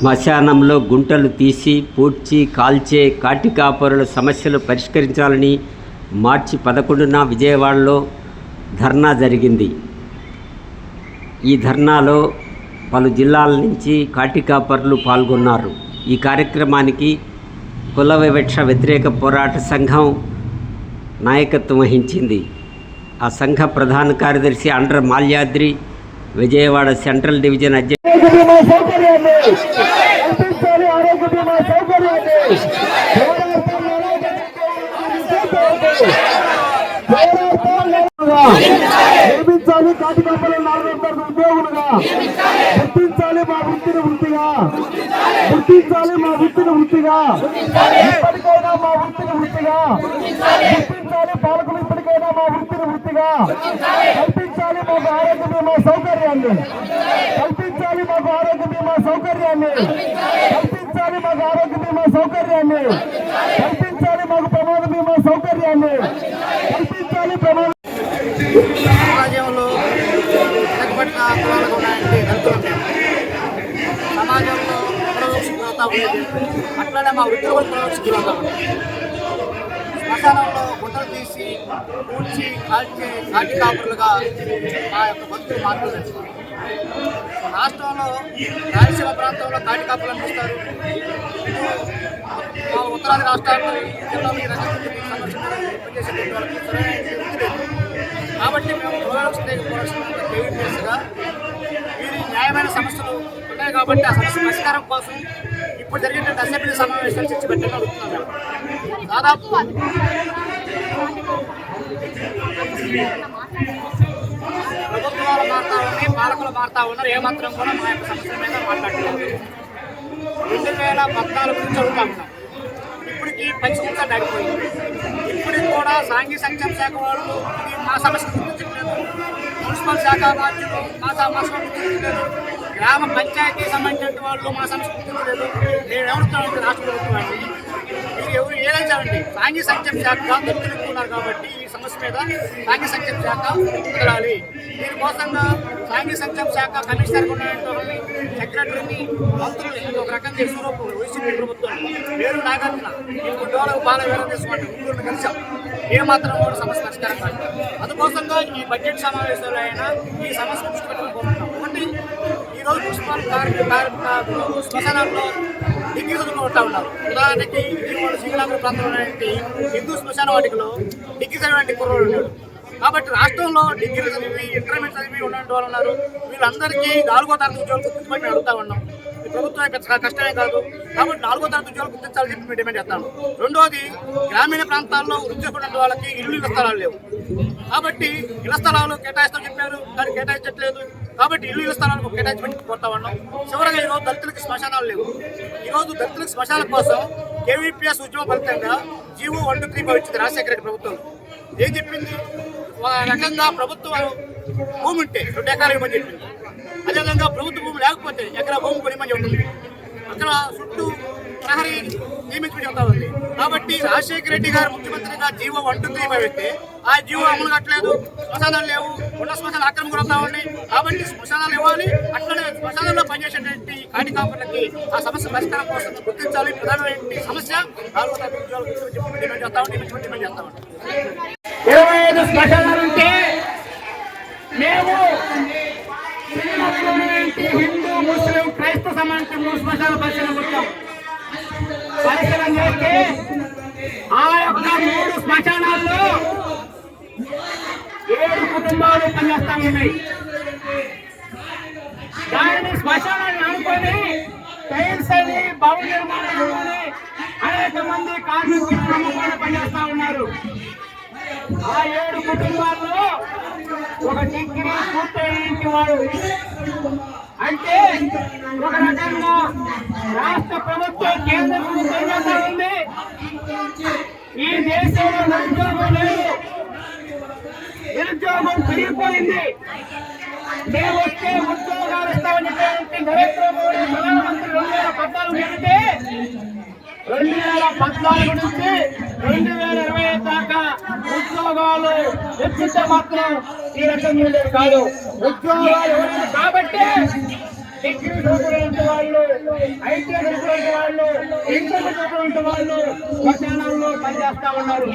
శ్మశానంలో గుంటలు తీసి పూడ్చి కాల్చే కాటికాపరుల సమస్యలు పరిష్కరించాలని మార్చి పదకొండున విజయవాడలో ధర్నా జరిగింది. ఈ ధర్నాలో పలు జిల్లాల నుంచి కాటికాపరులు పాల్గొన్నారు. ఈ కార్యక్రమానికి కుల వివక్ష వ్యతిరేక పోరాట సంఘం నాయకత్వం వహించింది. ఆ సంఘ ప్రధాన కార్యదర్శి అండ్ర మాల్యాద్రి విజయవాడ సెంట్రల్ డివిజన్ అధ్యక్ష ఆరోగ్య బీమా సౌకర్యాన్ని కల్పించాలి ఆరోగ్య బీమా సౌకర్యాన్ని నిర్మించాలి కాటి కంపెనీ నాలుగు ఉద్యోగులుగా గుర్తించాలి మా వృత్తిని వృత్తిగా. గుర్తించాలి మా వృత్తిని వృత్తిగా. ఇప్పటికైనా మా వృత్తిని వృత్తిగా. గుర్తించాలి పాలకులు ఇప్పటికైనా మా వృత్తిని వృత్తిగా. కల్పించాలి మాకు ఆరోగ్య బీమా సౌకర్యాన్ని. కల్పించాలి కల్పించాలి మాకు ఆరోగ్య బీమా సౌకర్యాన్ని. కల్పించాలి మాకు ఆరోగ్య బీమా సౌకర్యాన్ని. కల్పించాలి మాకు ప్రమాద బీమా సౌకర్యాన్ని. కల్పించాలి ప్రమాద సమాజంలో సమాజంలో పురోగమిస్తున్నా ఉంది అట్లనే మా వృత్తులు కూడా పురోగమిస్తున్నా శ్మశానంలో గుంటలు తీసి కూల్చి కాల్చే కాటి కాపులుగా మా యొక్క భక్తులు మారుతుంది రాష్ట్రంలో రాయలసీమ ప్రాంతంలో తాటి కాపులు అనిపిస్తారు మా ఉత్తరాది రాష్ట్రాల్లో కాబట్టి మేము గృహరక్షణ వీరి న్యాయమైన సమస్యలు ఉన్నాయి కాబట్టి ఆ సమస్య పరిష్కారం కోసం ఇప్పుడు జరిగిన అసెంబ్లీ సమావేశాలు చర్చ పెట్టాలని అడుగుతున్నాం దాదాపు ప్రభుత్వాలు మారుతా ఉన్నాయి పాలకులు మారుతా ఉన్నారు ఏమాత్రం కూడా మా యొక్క సమస్యల మీద మాట్లాడలేదు. రెండు వేల పద్నాలుగు నుంచి అడుగుతా ఉన్నాం. ఇప్పటికి పది సంవత్సరాలు ఇప్పటికి కూడా సాంఘిక సంక్షేమ శాఖ వాళ్ళు మా సమస్య గుర్తించలేదు మున్సిపల్ శాఖ బాధ్యులు మా సమస్య గుర్తించలేదు గ్రామ పంచాయతీ సంబంధించిన వాళ్ళు మా సమస్య గుర్తించలేదు నేను ఎవరుతామంటే రాష్ట్ర ప్రభుత్వాన్ని. మీరు ఎవరు ఏదైనా సాంఘిక సంక్షేమ శాఖ దొరుకుతున్నారు కాబట్టి సమస్య మీద సాంఘిక సంక్షేమ శాఖ కుదరాలి దీనికోసంగా సాంఘిక సంక్షేమ శాఖ కమిషనర్ ఉన్నటువంటి సెక్రటరీని మంత్రులు ఇది ఒక రకంగా స్వరూపు వైసీపీ ప్రభుత్వం పేరు నాగార్జున. ఇప్పుడు డోలకు బాల వేరే తీసుకుంటే ముగ్గురు కలిసాం ఏ మాత్రం కూడా సమస్య పరిష్కారం కాదు అందుకోసంగా ఈ బడ్జెట్ సమావేశంలో అయినా ఈ సమస్య దృష్టి పెట్టుకోబోతున్నాం ఒకటి ఈరోజు మున్సిపల్ కార్మిక కార్మిక శ్మశానాల్లో డిగ్రీ ఉంటా ఉన్నారు. ఉదాహరణకి విజయవాడ శ్రీకాకుళం ప్రాంతంలో హిందూ శ్మశాన వాటికలో డిగ్రీ చదివినటువంటి కుర్రోడు ఉన్నాడు. కాబట్టి రాష్ట్రంలో డిగ్రీ చదివి ఇంటర్మీడియట్ చదివి ఉన్నటువంటి వాళ్ళు ఉన్నారు. వీళ్ళందరికీ నాలుగో తరగతి ఉద్యోగాలు గుర్తించమని మేము అడుగుతా ఉన్నాం. ఈ ప్రభుత్వం పెద్ద కష్టమే కాదు. కాబట్టి నాలుగో తరగతి ఉద్యోగాలు గుర్తించాలని చెప్పి మేము డిమాండ్ చేస్తాము. రెండోది గ్రామీణ ప్రాంతాల్లో ఉద్యోగులు వాళ్ళకి ఇల్లు ఇళ్ళ స్థలాలు లేవు. కాబట్టి ఇళ్ళ స్థలాలు కేటాయిస్తామని చెప్పారు. కానీ కేటాయించట్లేదు. కాబట్టి ఇల్లు ఇళ్ళ స్థలాలకు కేటాయించమని కోరుతా ఉన్నాం. చివరగా ఈరోజు దళితులకి శ్మశానాలు లేవు. ఈరోజు దళితులకు శ్మశాల కోసం కేవీపీఎస్ ఉద్యమ ఫలితంగా GO one two three five ఇచ్చింది రాజశేఖర రెడ్డి ప్రభుత్వం. ఏం చెప్పింది? రకంగా ప్రభుత్వం భూమి ఉంటే రెండు ఎకరాలు ఇవ్వమని చెప్పింది అదేవిధంగా ప్రభుత్వ భూమి లేకపోతే ఎకరా భూమి కొనిమని చెప్పింది అక్కడ చుట్టూ ప్రహరీ నియమించుకుని చెప్తా ఉంది. కాబట్టి రాజశేఖర రెడ్డి గారు ముఖ్యమంత్రిగా GO one two three five అయితే ఆ జీవో అమలు కట్టలేదు శ్మశానాలు లేవు. ఉన్న శ్మశానాలు అక్రమం కూడా వస్తా ఉన్నాయి కాబట్టి శ్మశానాలు ఇవ్వాలి అట్లనే శ్మశానంలో పనిచేసేటువంటి కాటి కాపులకి ఆ సమస్య పరిష్కారం కోసం గుర్తించాలి. ప్రధానమైన సమస్య డిమాండ్ చేస్తా డిమాండ్ చేస్తా ఇరవై ఐదు శ్మశానాలు ఉంటే మేము హిందూ ముస్లిం క్రైస్తవ సమాజం మూడు శ్మశాన పరిశీలన పరిశీలన చేస్తే ఆ యొక్క మూడు శ్మశానాల్లో కుటుంబాలు పనిచేస్తా ఉన్నాయి. దానిని శ్మశానాన్ని అనుకొని టైల్స్ అని భవన నిర్మాణం అనేక మంది కార్మికులు నమ్మకాన్ని పనిచేస్తా ఉన్నారు. ఆ ఏడు కుటుంబాల్లో ఒక డిగ్రీ పూర్తయింటి వాడు. అంటే ఒక రకంగా రాష్ట్ర ప్రభుత్వం కేంద్ర ప్రభుత్వం ఉంది. ఈ దేశంలో నిరుద్యోగం నిరుద్యోగం పెరిగిపోయింది. మేము వస్తే ఉద్యోగాలు ఇస్తామని చెప్పి నరేంద్ర మోడీ ప్రధానమంత్రి రెండు వేల పద్నాలుగు చెబితే రెండు వేల పద్నాలుగు నుంచి రెండు వేల ఇరవై దాకా ఉద్యోగాలు తెచ్చితే మాత్రం ఈ రకంగా లేదు కాదు. ఉద్యోగాలు ఇవ్వలేదు కాబట్టి డిగ్రీ చదివినటువంటి వాళ్ళు ఐటీ చదివినటువంటి వాళ్ళు ఇంటర్ చదివినటువంటి వాళ్ళు శ్మశానాల్లో పనిచేస్తా ఉన్నారు.